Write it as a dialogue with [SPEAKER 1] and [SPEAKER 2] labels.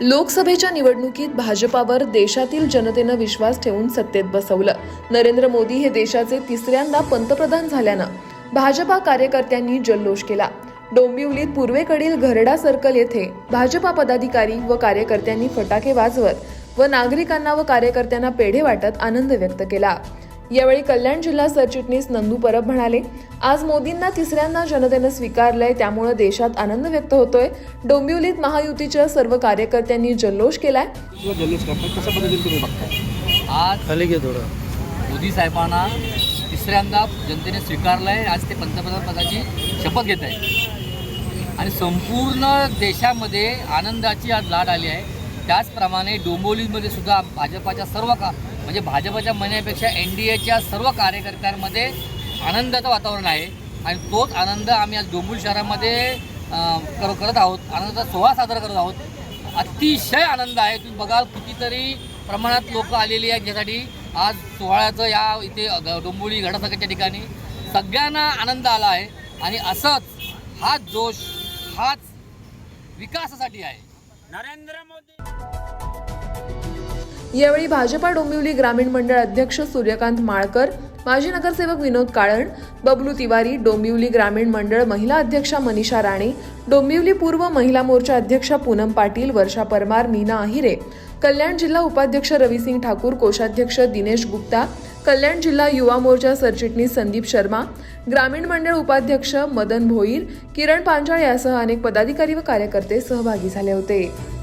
[SPEAKER 1] लोकसभेच्या निवडणुकीत भाजपावर देशातील जनतेनं विश्वास ठेवून सत्तेत बसवलं. नरेंद्र मोदी हे देशाचे तिसऱ्यांदा पंतप्रधान झाल्यानं भाजपा कार्यकर्त्यांनी जल्लोष केला. डोंबिवलीत पूर्वेकडील घरडा सर्कल येथे भाजपा पदाधिकारी व कार्यकर्त्यांनी फटाके वाजवत व नागरिकांना व कार्यकर्त्यांना पेढे वाटत आनंद व्यक्त केला. यावेळी कल्याण जिल्हा सरचिटणीस नंदू परब म्हणाले आज मोदींना तिसऱ्यांदा जनतेनं स्वीकारलंय त्यामुळे देशात आनंद व्यक्त होतोय. डोंबिवलीत महायुतीच्या सर्व कार्यकर्त्यांनी जल्लोष केलाय.
[SPEAKER 2] आज मोदी साहेबांना तिसऱ्यांदा जनतेने स्वीकारलं आहे आज ते पंतप्रधान पदाची शपथ घेत आहेत. आणि संपूर्ण देशामध्ये आनंदाची आज लाट आली आहे. त्याचप्रमाणे डोंबिवलीमध्ये सुद्धा भाजपाच्या सर्व का म्हणजे भाजपच्या म्हणण्यापेक्षा एन डी एच्या सर्व कार्यकर्त्यांमध्ये आनंदाचं वातावरण आहे. आणि तोच आनंद आम्ही आज डोंबुल शहरामध्ये कर करत आहोत. आनंदाचा सोहळा साजरा करत आहोत. अतिशय आनंद आहे. तुम्ही बघाल कितीतरी प्रमाणात लोक आलेली आहेत ज्यासाठी आज सोहळ्याचं या इथे डोंबोळी डोंबिवली ठिकाणी सगळ्यांना आनंद आला आहे. आणि असंच हाच जोश हाच विकासासाठी आहे.
[SPEAKER 3] नरेंद्र मोदी
[SPEAKER 1] यावेळी भाजपा डोंबिवली ग्रामीण मंडळ अध्यक्ष सूर्यकांत माळकर माजी नगरसेवक विनोद काळण बबलू तिवारी डोंबिवली ग्रामीण मंडळ महिला अध्यक्षा मनीषा राणे डोंबिवली पूर्व महिला मोर्चा अध्यक्षा पूनम पाटील वर्षा परमार मीना अहिरे कल्याण जिल्हा उपाध्यक्ष रविसिंग ठाकूर कोषाध्यक्ष दिनेश गुप्ता कल्याण जिल्हा युवा मोर्चा सरचिटणीस संदीप शर्मा ग्रामीण मंडळ उपाध्यक्ष मदन भोईर किरण पांचाळ यासह अनेक पदाधिकारी व कार्यकर्ते सहभागी झाले होते.